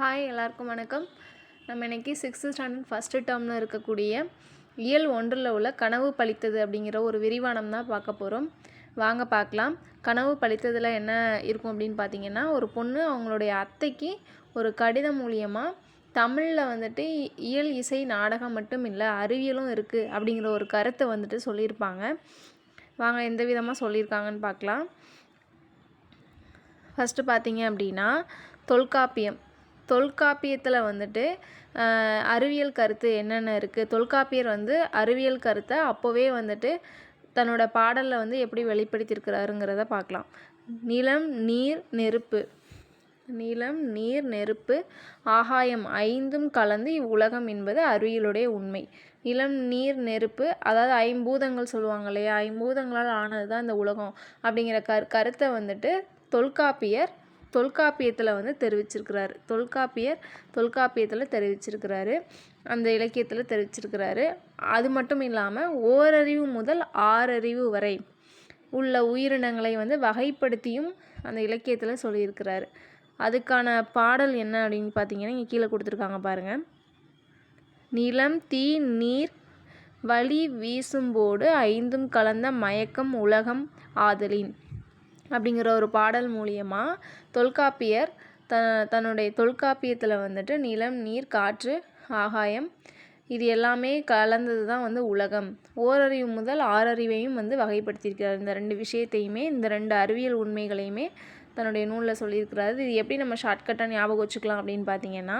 Hi எல்லாருக்கும் வணக்கம். நம்ம இன்றைக்கி சிக்ஸ்த்து ஸ்டாண்டர்ட் ஃபஸ்ட்டு டேர்மில் இருக்கக்கூடிய இயல் ஒன்றில் உள்ள கனவு பழித்தது அப்படிங்கிற ஒரு விரிவானம் தான் பார்க்க போகிறோம் வாங்க பார்க்கலாம். கனவு பழித்ததில் என்ன இருக்கும் அப்படின்னு பார்த்தீங்கன்னா ஒரு பொண்ணு அவங்களுடைய அத்தைக்கு ஒரு கடிதம் மூலியமாக தமிழில் வந்துட்டு இயல் இசை நாடகம் மட்டும் இல்லை அறிவியலும் இருக்குது அப்படிங்கிற ஒரு கருத்தை வந்துட்டு சொல்லியிருப்பாங்க. வாங்க எந்த விதமாக சொல்லியிருக்காங்கன்னு பார்க்கலாம். ஃபஸ்ட்டு பார்த்தீங்க அப்படின்னா தொல்காப்பியம். தொல்காப்பியத்தில் வந்துட்டு அறிவியல் கருத்து என்னென்ன இருக்குது தொல்காப்பியர் வந்து அறிவியல் கருத்தை அப்போவே வந்துட்டு தன்னோட பாடலில் வந்து எப்படி வெளிப்படுத்தியிருக்கிறாருங்கிறத பார்க்கலாம். நிலம் நீர் நெருப்பு. நிலம் நீர் நெருப்பு ஆகாயம் ஐந்தும் கலந்து இவ்வுலகம் என்பது அறிவியலுடைய உண்மை. நிலம் நீர் நெருப்பு அதாவது ஐம்பூதங்கள் சொல்லுவாங்க இல்லையா? ஐம்பூதங்களால் ஆனது தான் இந்த உலகம் அப்படிங்கிற கரு கருத்தை வந்துட்டு தொல்காப்பியர் தொல்காப்பியத்தில் வந்து தெரிவிச்சிருக்கிறாரு. தொல்காப்பியர் தொல்காப்பியத்தில் தெரிவிச்சிருக்கிறாரு. அந்த இலக்கியத்தில் தெரிவிச்சிருக்கிறாரு. அது மட்டும் இல்லாமல் ஓரறிவு முதல் ஆறறிவு வரை உள்ள உயிரினங்களை வந்து வகைப்படுத்தியும் அந்த இலக்கியத்தில் சொல்லியிருக்கிறாரு. அதுக்கான பாடல் என்ன அப்படின்னு பார்த்தீங்கன்னா இங்கே கீழே கொடுத்துருக்காங்க பாருங்கள் நிலம் தீ நீர் வழி வீசும்போடு ஐந்தும் கலந்த மயக்கம் உலகம் ஆதலின். அப்படிங்கிற ஒரு பாடல் மூலியமாக தொல்காப்பியர் த தன்னுடைய தொல்காப்பியத்தில் வந்துட்டு நிலம் நீர் காற்று ஆகாயம் இது எல்லாமே கலந்தது தான் வந்து உலகம். ஓரறிவு முதல் ஆறறிவையும் வந்து வகைப்படுத்தியிருக்கிறார். இந்த ரெண்டு விஷயத்தையுமே இந்த ரெண்டு அறிவியல் உண்மைகளையுமே தன்னுடைய நூலில் சொல்லியிருக்கிறாரு. இது எப்படி நம்ம ஷார்ட்கட்டாக ஞாபகம் வச்சுக்கலாம் அப்படின்னு பார்த்தீங்கன்னா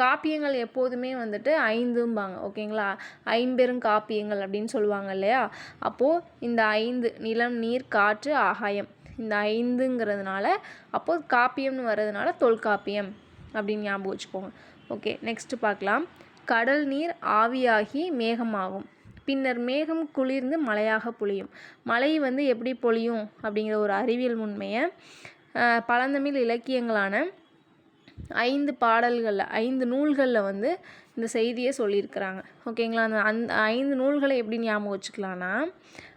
காப்பியங்கள் எப்போதுமே வந்துட்டு ஐந்தும்பாங்க ஓகேங்களா? ஐம்பெரும் காப்பியங்கள் அப்படின்னு சொல்லுவாங்க இல்லையா? அப்போது இந்த ஐந்து நிலம் நீர் காற்று ஆகாயம் இந்த ஐந்துங்கிறதுனால அப்போது காப்பியம்னு வர்றதுனால தொல்காப்பியம் அப்படின்னு ஞாபகம் வச்சுக்கோங்க. ஓகே நெக்ஸ்ட்டு பார்க்கலாம். கடல் நீர் ஆவியாகி மேகமாகும். பின்னர் மேகம் குளிர்ந்து மழையாக பொழியும். மழை வந்து எப்படி பொழியும் அப்படிங்கிற ஒரு அறிவியல் உண்மையை பழந்தமிழ் இலக்கியங்களான ஐந்து பாடல்களில் ஐந்து நூல்களில் வந்து இந்த செய்தியை சொல்லியிருக்கிறாங்க. ஓகேங்களா? அந்த அந்த ஐந்து நூல்களை எப்படி ஞாபகம் வச்சுக்கலான்னா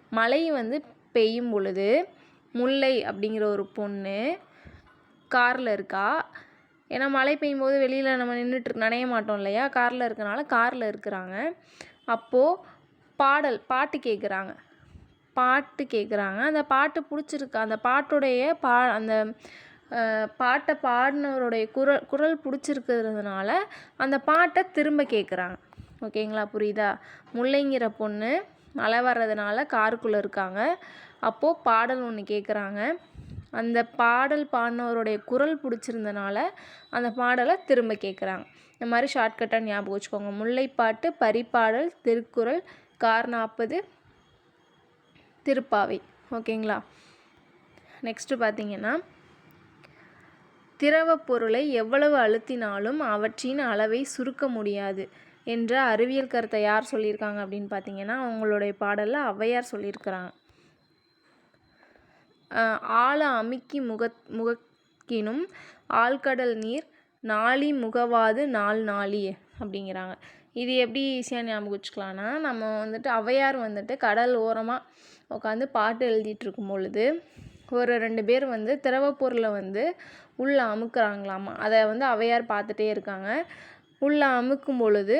மழை வந்து பெய்யும் பொழுது முல்லை அப்படிங்கிற ஒரு பொண்ணு காரில் இருக்கா. ஏன்னா மழை பெய்யும் போது வெளியில் நம்ம நின்றுட்டு நனைய மாட்டோம் இல்லையா? காரில் இருக்கனால காரில் இருக்கிறாங்க. அப்போது பாடல் பாட்டு கேட்குறாங்க பாட்டு கேட்குறாங்க அந்த பாட்டு பிடிச்சிருக்கு அந்த பாட்டுடைய பா அந்த பாட்டை பாடினவருடைய குரல் குரல் பிடிச்சிருக்கிறதுனால அந்த பாட்டை திரும்ப கேட்குறாங்க ஓகேங்களா? புரியுதா? முல்லைங்கிற பொண்ணு மழை வர்றதுனால காருக்குள்ளே இருக்காங்க. அப்போது பாடல் ஒன்று கேட்குறாங்க அந்த பாடல் பாடினவருடைய குரல் பிடிச்சிருந்தனால அந்த பாடலை திரும்ப கேட்குறாங்க இந்த மாதிரி ஷார்ட்கட்டாக ஞாபகம் வச்சுக்கோங்க. முல்லைப்பாட்டு பரிப்பாடல் திருக்குறள் கார் நாற்பது திருப்பாவை. ஓகேங்களா? நெக்ஸ்ட்டு பார்த்தீங்கன்னா திரவப் பொருளை எவ்வளவு அழுத்தினாலும் அவற்றின் அளவை சுருக்க முடியாது என்ற அறிவியல் கருத்தை யார் சொல்லியிருக்காங்க அப்படின்னு பார்த்தீங்கன்னா அவங்களுடைய பாடலில் ஔவையார் சொல்லியிருக்கிறாங்க. ஆழ அமுக்கி முக முகக்கினும் ஆழ்கடல் நீர் நாளி முகவாது நாள் நாளி அப்படிங்கிறாங்க. இது எப்படி ஈஸியாக ஞாபகம் வச்சுக்கலாம்னா நம்ம வந்துட்டு ஔவையார் வந்துட்டு கடல் ஓரமாக உட்காந்து பாட்டு எழுதிட்டு இருக்கும் பொழுது ஒரு ரெண்டு பேர் வந்து திரவப் வந்து உள்ளே அமுக்குறாங்களாமா? அதை வந்து அவையார் பார்த்துட்டே இருக்காங்க. உள்ளே அமுக்கும் பொழுது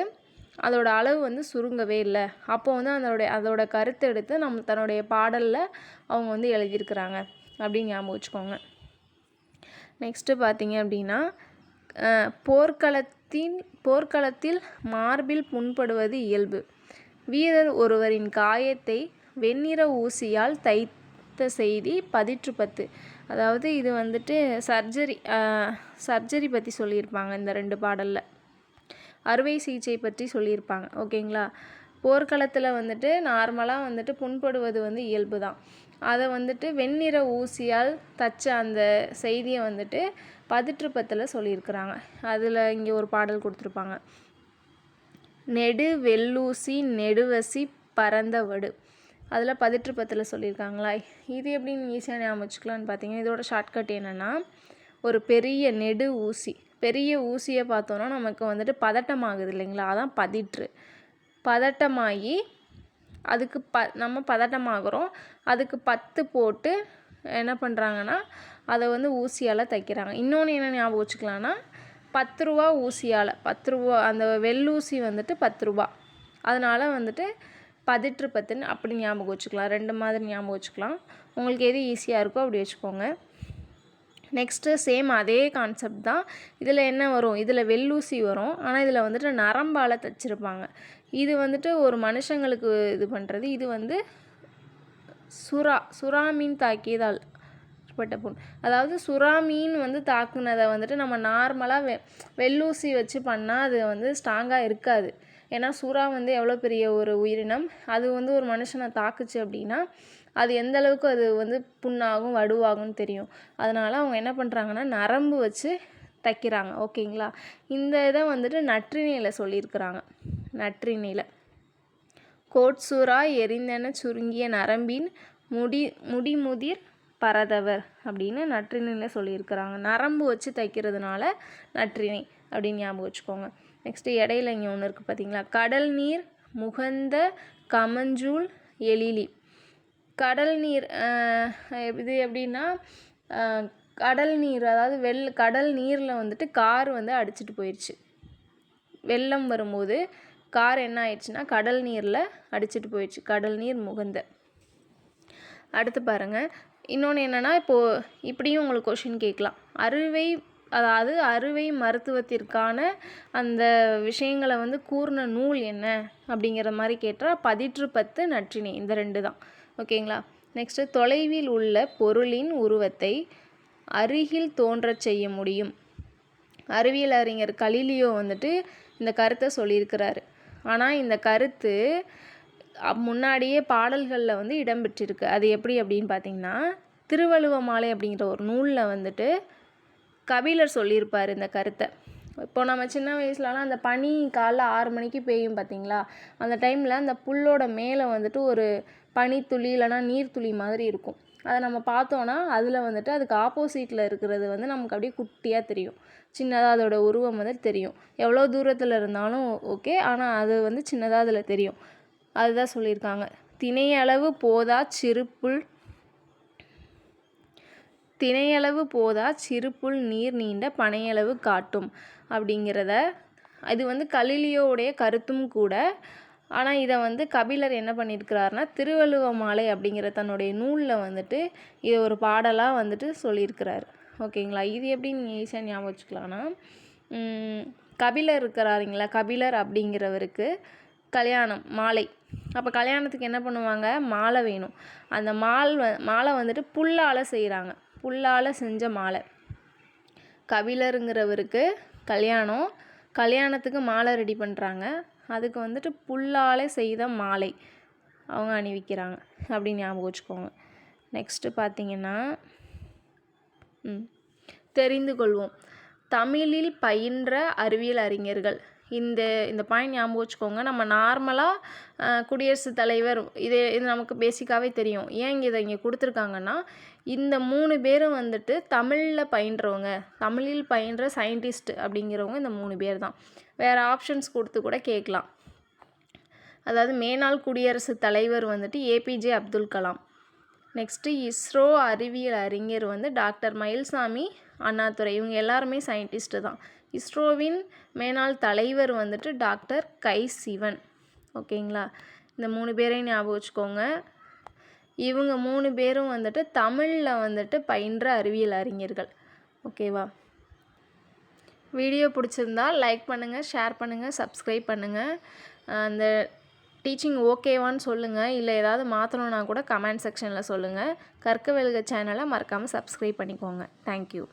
அதோட அளவு வந்து சுருங்கவே இல்லை. அப்போ வந்து அதோடைய அதோட கருத்தை எடுத்து நம் தன்னுடைய பாடலில் அவங்க வந்து எழுதியிருக்கிறாங்க. அப்படின்னு ஞாபகம் வச்சுக்கோங்க. நெக்ஸ்ட்டு பார்த்தீங்க அப்படின்னா போர்க்களத்தின் போர்க்களத்தில் மார்பில் புண்படுவது இயல்பு. வீரர் ஒருவரின் காயத்தை வெண்ணிற ஊசியால் செய்தி பதிற்று பத்து. அதாவது இது வந்துட்டு சர்ஜரி சர்ஜரி பற்றி சொல்லியிருப்பாங்க இந்த ரெண்டு பாடலில். அறுவை சிகிச்சை பற்றி சொல்லியிருப்பாங்க. ஓகேங்களா? போர்க்களத்தில் வந்துட்டு நார்மலாக வந்துட்டு புண்படுவது வந்து இயல்பு தான். அதை வந்துட்டு வெண்ணிற ஊசியால் தச்ச அந்த செய்தியை வந்துட்டு பதிற்று பத்தில் சொல்லியிருக்கிறாங்க. அதில் இங்கே ஒரு பாடல் கொடுத்துருப்பாங்க. நெடு வெள்ளூசி நெடுவசி பரந்தவடு. அதில் பதிற்று பத்தில் சொல்லியிருக்காங்களா? இது எப்படின்னு ஈஸியாக ஞாபகம் வச்சுக்கலான்னு பார்த்தீங்கன்னா இதோட ஷார்ட்கட் என்னென்னா ஒரு பெரிய நெடு ஊசி. பெரிய ஊசியை பார்த்தோன்னா நமக்கு வந்துட்டு பதட்டமாகுது இல்லைங்களா? அதான் பதிற்று. பதட்டமாகி அதுக்கு ப நம்ம பதட்டமாகிறோம். அதுக்கு பத்து போட்டு என்ன பண்ணுறாங்கன்னா அதை வந்து ஊசியால் தைக்கிறாங்க. இன்னொன்று என்ன ஞாபகம் வச்சுக்கலான்னா பத்து ரூபா ஊசியால் பத்து ரூபா அந்த வெள்ளூசி வந்துட்டு பத்து ரூபா. அதனால் வந்துட்டு பதிற்று பத்துன்னு அப்படி ஞாபகம் வச்சுக்கலாம். ரெண்டு மாதிரி ஞாபகம் வச்சுக்கலாம். உங்களுக்கு எது ஈஸியாக இருக்கோ அப்படி வச்சுக்கோங்க. நெக்ஸ்ட்டு சேம் அதே கான்செப்ட் தான். இதில் என்ன வரும்? இதில் வெள்ளூசி வரும். ஆனால் இதில் வந்துட்டு நரம்பால் தச்சிருப்பாங்க. இது வந்துட்டு ஒரு மனுஷங்களுக்கு இது பண்ணுறது இது வந்து சுறா சுறா மீன் தாக்கியதால் பட்ட புண். அதாவது சுறா மீன் வந்து தாக்குனதை வந்துட்டு நம்ம நார்மலாக வெ வெள்ளூசி வச்சு பண்ணால் அது வந்து ஸ்ட்ராங்காக இருக்காது. ஏன்னா சுறா வந்து எவ்வளோ பெரிய ஒரு உயிரினம். அது வந்து ஒரு மனுஷனை தாக்குச்சு அப்படின்னா அது எந்த அளவுக்கு அது வந்து புண்ணாகும் வடுவாகும்னு தெரியும். அதனால் அவங்க என்ன பண்ணுறாங்கன்னா நரம்பு வச்சு தைக்கிறாங்க. ஓகேங்களா? இந்த இதை வந்துட்டு நற்றினியில் சொல்லியிருக்கிறாங்க. நற்றினியில். கோட்சூரா எரிந்தன சுருங்கிய நரம்பின் முடி முடிமுதிர் பரதவர் அப்படின்னு நற்றினியில் சொல்லியிருக்கிறாங்க. நரம்பு வச்சு தைக்கிறதுனால நற்றினை அப்படின்னு ஞாபகம் வச்சுக்கோங்க. நெக்ஸ்ட்டு இடையில இங்கே ஒன்று இருக்குது பார்த்தீங்களா கடல் நீர் முகந்த கமஞ்சூல் எழிலி கடல் நீர் இது எப்படின்னா கடல் நீர் அதாவது வெள் கடல் நீரில் வந்துட்டு கார் வந்து அடிச்சிட்டு போயிடுச்சு வெள்ளம் வரும்போது கார் என்ன ஆயிடுச்சுன்னா கடல் நீரில் அடிச்சிட்டு போயிடுச்சு கடல் நீர் முகந்த. அடுத்து பாருங்கள் இன்னொன்று என்னென்னா இப்போது இப்படியும் உங்களுக்கு கொஷின் கேட்கலாம். அறுவை அதாவது அறுவை மருத்துவத்திற்கான அந்த விஷயங்களை வந்து கூர்ன நூல் என்ன அப்படிங்கிற மாதிரி கேட்டால் பதிற்று பத்து நற்றினை இந்த ரெண்டு தான். ஓகேங்களா? நெக்ஸ்ட்டு தொலைவில் உள்ள பொருளின் உருவத்தை அருகில் தோன்றச் செய்ய முடியும். அறிவியல் அறிஞர் கலிலியோ வந்துட்டு இந்த கருத்தை சொல்லியிருக்கிறாரு. ஆனால் இந்த கருத்து முன்னாடியே பாடல்களில் வந்து இடம்பெற்றிருக்கு அது எப்படி அப்படின்னு பார்த்தீங்கன்னா திருவள்ளுவ மாலை அப்படிங்கிற ஒரு நூலில் வந்துட்டு கபிலர் சொல்லியிருப்பார் இந்த கருத்தை. இப்போ நம்ம சின்ன வயசுலலாம் அந்த பனி காலைல ஆறு மணிக்கு பெய்யும் பார்த்தீங்களா? அந்த டைமில் அந்த புல்லோட மேலே வந்துட்டு ஒரு பனித்துளி இல்லைனா நீர்த்துளி மாதிரி இருக்கும். அதை நம்ம பார்த்தோன்னா அதில் வந்துட்டு அதுக்கு ஆப்போசிட்டில் இருக்கிறது வந்து நமக்கு அப்படியே குட்டியாக தெரியும். சின்னதாக அதோட உருவம் வந்து தெரியும். எவ்வளோ தூரத்தில் இருந்தாலும் ஓகே ஆனால் அது வந்து சின்னதாக அதில் தெரியும். அதுதான் சொல்லியிருக்காங்க. திணையளவு போதா சிறுப்புள் திணையளவு போதா சிறுப்புல் நீர் நீண்ட பனையளவு காட்டும் அப்படிங்கிறத இது வந்து கலிலியோடைய கருத்தும் கூட. ஆனால் இதை வந்து கபிலர் என்ன பண்ணியிருக்கிறாருனா திருவள்ளுவ மாலை அப்படிங்கிற தன்னுடைய நூலில் வந்துட்டு இதை ஒரு பாடலாக வந்துட்டு சொல்லியிருக்கிறார் ஓகேங்களா? இது எப்படி நீங்கள் ஈஸியாக ஞாபகம் வச்சுக்கலாம்னா கபிலர் இருக்கிறாருங்களா? கபிலர் அப்படிங்கிறவருக்கு கல்யாணம் மாலை. அப்போ கல்யாணத்துக்கு என்ன பண்ணுவாங்க? மாலை வேணும். அந்த மால் வ மாலை வந்துட்டு புல்லால் செய்கிறாங்க புல்லால் செஞ்ச மாலை. கபிலருங்கிறவருக்கு கல்யாணம். கல்யாணத்துக்கு மாலை ரெடி பண்ணுறாங்க அதுக்கு வந்துட்டு புல்லால் செய்த மாலை அவங்க அணிவிக்கிறாங்க. அப்படின்னு ஞாபகம் வச்சுக்கோங்க. நெக்ஸ்ட்டு பார்த்தீங்கன்னா தெரிந்து கொள்வோம். தமிழில் பயின்ற அறிவியல் அறிஞர்கள். இந்த இந்த பாயிண்ட் ஞாபகம் வச்சுக்கோங்க. நம்ம நார்மலாக குடியரசுத் தலைவர் இது இது நமக்கு பேசிக்காகவே தெரியும். ஏன் இங்கே இதை இங்கே கொடுத்துருக்காங்கன்னா இந்த மூணு பேரும் வந்துட்டு தமிழில் பயின்றவங்க தமிழில் பயின்ற சயின்டிஸ்ட் அப்படிங்கிறவங்க இந்த மூணு பேர் தான். வேறு ஆப்ஷன்ஸ் கொடுத்து கூட கேட்கலாம். அதாவது மேனாள் குடியரசுத் தலைவர் வந்துட்டு APJ Abdul Kalam. Next ISRO அறிவியல் அறிஞர் வந்து டாக்டர் மயில்சாமி அண்ணாதுரை. இவங்க எல்லாருமே சயின்டிஸ்ட்டு தான். இஸ்ரோவின் மேனாள் தலைவர் வந்துட்டு டாக்டர் கை சிவன். ஓகேங்களா? இந்த மூணு பேரையும் ஞாபகம் வச்சுக்கோங்க. இவங்க மூணு பேரும் வந்துட்டு தமிழில் வந்துட்டு பயின்ற அறிவியல் அறிஞர்கள். ஓகேவா? வீடியோ பிடிச்சிருந்தா லைக் பண்ணுங்கள் ஷேர் பண்ணுங்கள் சப்ஸ்கிரைப் பண்ணுங்கள் அந்த டீச்சிங் ஓகேவான்னு சொல்லுங்கள் இல்லை ஏதாவது மாற்றணுன்னா கூட கமெண்ட் செக்ஷனில் சொல்லுங்கள் கற்க வெல்க சேனலை மறக்காமல் சப்ஸ்கிரைப் பண்ணிக்கோங்க. தேங்க்யூ